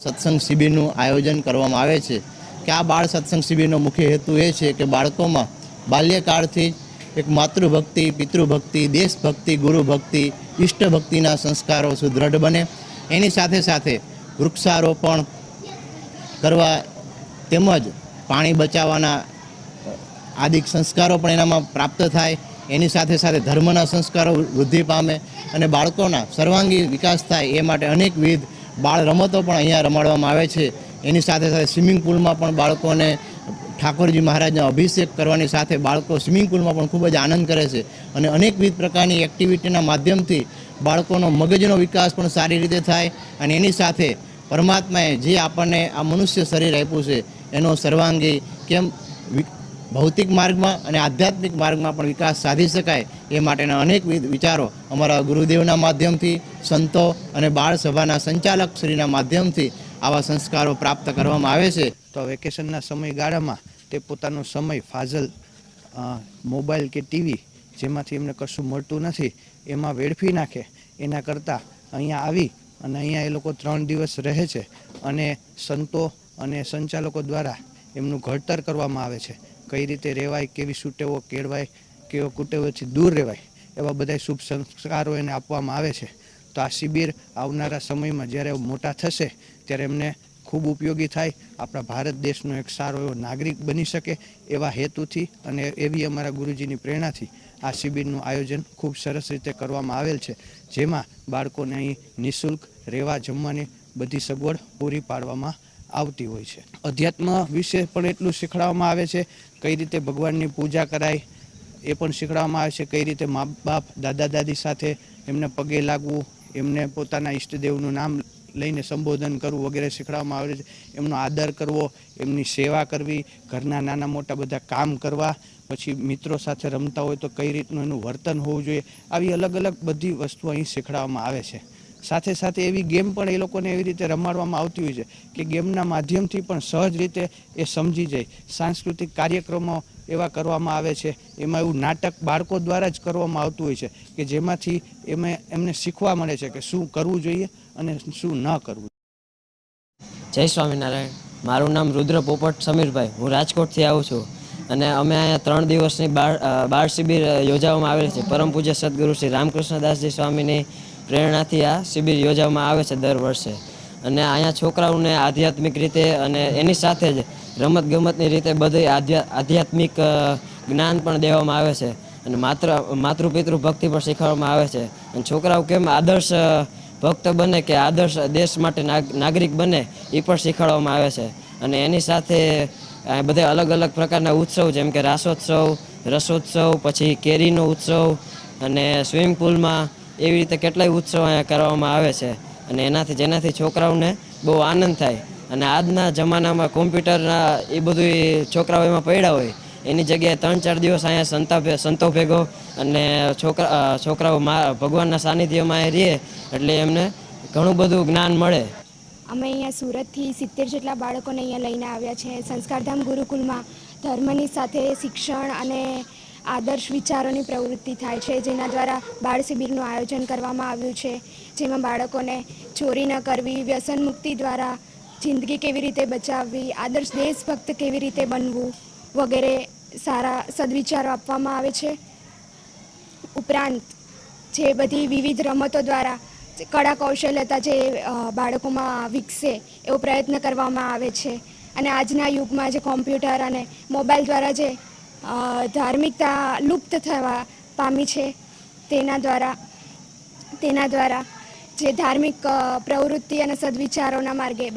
સત્સંગ શિબિરનું આયોજન કરવામાં આવે છે. કે આ બાળ સત્સંગ શિબિરનો મુખ્ય હેતુ એ છે કે બાળકોમાં બાલ્યકાળથી એક માતૃભક્તિ, પિતૃભક્તિ, દેશભક્તિ, ગુરુભક્તિ ઇષ્ટભક્તિના સંસ્કારો સુદૃઢ બને. એની સાથે સાથે વૃક્ષારોપણ કરવા તેમજ પાણી બચાવવાના આદિક સંસ્કારો પણ એનામાં પ્રાપ્ત થાય. એની સાથે સાથે ધર્મના સંસ્કારો વૃદ્ધિ પામે અને બાળકોના સર્વાંગી વિકાસ થાય એ માટે અનેકવિધ બાળ રમતો પણ અહીંયા રમાડવામાં આવે છે. એની સાથે સાથે સ્વિમિંગ પુલમાં પણ બાળકોને ઠાકોરજી મહારાજના અભિષેક કરવાની સાથે બાળકો સ્વિમિંગ પુલમાં પણ ખૂબ જ આનંદ કરે છે અને અનેકવિધ પ્રકારની એક્ટિવિટીના માધ્યમથી બાળકોનો મગજનો વિકાસ પણ સારી રીતે થાય અને એની સાથે પરમાત્માએ જે આપણને આ મનુષ્ય શરીર આપ્યું છે એનો સર્વાંગી કેમ ભૌતિક માર્ગમાં અને આધ્યાત્મિક માર્ગમાં પણ વિકાસ સાધી શકાય એ માટેના અનેકવિધ વિચારો અમારા ગુરુદેવના માધ્યમથી, સંતો અને બાળ સભાના સંચાલક શ્રીના માધ્યમથી આવા સંસ્કારો પ્રાપ્ત કરવામાં આવે છે. તો વેકેશનના સમયગાળામાં તે પોતાનો સમય ફાઝલ મોબાઈલ કે ટીવી જેમાંથી એમને કશું મળતું નથી, એમાં વેડફી નાખે. એના કરતાં અહીંયા આવી અને અહીંયા એ લોકો ત્રણ દિવસ રહે છે અને સંતો અને સંચાલકો દ્વારા એમનું ઘડતર કરવામાં આવે છે. કઈ રીતે રહેવાય, કેવી સુટેવો કેળવાય, કેવો કુટેવોથી દૂર રહેવાય, એવા બધા શુભ સંસ્કારો એને આપવામાં આવે છે. તો આ શિબિર આવનારા સમયમાં જ્યારે મોટા થશે, ત્યારે એમને ખૂબ ઉપયોગી થાય, આપણા ભારત દેશનો એક સારો એવો નાગરિક બની શકે એવા હેતુથી અને એવી અમારા ગુરુજીની પ્રેરણાથી આ શિબિરનું આયોજન ખૂબ સરસ રીતે કરવામાં આવેલ છે. જેમાં બાળકોને અહીં નિઃશુલ્ક રહેવા જમવાની બધી સગવડ પૂરી પાડવામાં આવતી હોય છે. અધ્યાત્મ વિશે પણ એટલું શીખવાડવામાં આવે છે, કઈ રીતે ભગવાનની પૂજા કરાય, એ પણ શીખવાડવામાં આવે છે, કઈ રીતે મા બાપ, દાદા, દાદી સાથે એમને પગે લાગવું, એમને પોતાના ઈષ્ટદેવનું નામ લઈને સંબોધન કરવું વગેરે શીખવાડવામાં આવે છે. એમનો આદર કરવો, એમની સેવા કરવી, ઘરના નાના મોટા બધા કામ કરવા, પછી મિત્રો સાથે રમતા હોય તો કઈ રીતનું એનું વર્તન હોવું જોઈએ, આવી અલગ અલગ બધી વસ્તુ અહીં શીખવાડવામાં આવે છે. સાથે સાથે એવી ગેમ પણ એ લોકોને એવી રીતે રમાડવામાં આવતી હોય છે કે ગેમના માધ્યમથી પણ સહજ રીતે એ સમજી જાય. સાંસ્કૃતિક કાર્યક્રમો એવા કરવામાં આવે છે. એમાં એવું નાટક બાળકો દ્વારા જ કરવામાં આવતું હોય છે કે જેમાંથી એમે એમને શીખવા મળે છે કે શું કરવું જોઈએ અને શું ન કરવું જય સ્વામિનારાયણ. મારું નામ રુદ્ર પોપટ સમીરભાઈ. હું રાજકોટથી આવું છું. અને અમે અહીંયા ત્રણ દિવસની બાળ બાળ શિબિર યોજવામાં આવેલી છે. પરમ પૂજ્ય સદગુરુ શ્રી રામકૃષ્ણદાસજી સ્વામીની પ્રેરણાથી આ શિબિર યોજવામાં આવે છે દર વર્ષે. અને અહીંયા છોકરાઓને આધ્યાત્મિક રીતે અને એની સાથે જ રમત ગમતની રીતે બધી આધ્યા, આધ્યાત્મિક જ્ઞાન પણ દેવામાં આવે છે. અને માત્ર માતૃ પિતૃ ભક્તિ પણ શીખવવામાં આવે છે. અને છોકરાઓ કેમ આદર્શ ભક્ત બને કે આદર્શ દેશ માટે નાગ- નાગરિક બને એ પણ શીખવાડવામાં આવે છે. અને એની સાથે બધા અલગ અલગ પ્રકારના ઉત્સવ જેમ કે રાસોત્સવ, રસોત્સવ, પછી કેરીનો ઉત્સવ અને સ્વિમિંગ પુલમાં એવી રીતે કેટલાય ઉત્સવ અહીંયા કરવામાં આવે છે. અને એનાથી જેનાથી છોકરાઓને બહુ આનંદ થાય. અને આજના જમાનામાં કોમ્પ્યુટરના એ બધું છોકરાઓ એમાં પડ્યા હોય, એની જગ્યાએ ત્રણ ચાર દિવસ અહીંયા સંતા સંતો ભેગો અને છોકરા છોકરાઓ ભગવાનના સાનિધ્યમાં અહીં રહે એટલે એમને ઘણું બધું જ્ઞાન મળે. અમે અહીંયા સુરતથી સિત્તેર જેટલા બાળકોને અહીંયા લઈને આવ્યા છે. સંસ્કારધામ ગુરુકુલમાં ધર્મની સાથે શિક્ષણ અને આદર્શ વિચારોની પ્રવૃત્તિ થાય છે, જેના દ્વારા બાળ શિબિરનું આયોજન કરવામાં આવ્યું છે, જેમાં બાળકોને ચોરી ન કરવી, વ્યસન મુક્તિ દ્વારા જિંદગી કેવી રીતે બચાવવી, આદર્શ દેશભક્ત કેવી રીતે બનવું વગેરે સારા સદવિચારો આપવામાં આવે છે. ઉપરાંત જે બધી વિવિધ રમતો દ્વારા કળા કૌશલ્યતા જે બાળકોમાં વિકસે એવો પ્રયત્ન કરવામાં આવે છે. અને આજના યુગમાં જે કોમ્પ્યુટર અને મોબાઈલ દ્વારા જે ધાર્મિકતા લુપ્ત થવા પામી છે તેના દ્વારા તેના દ્વારા જે ધાર્મિક પ્રવૃત્તિ અને સદવિચારોના માર્ગે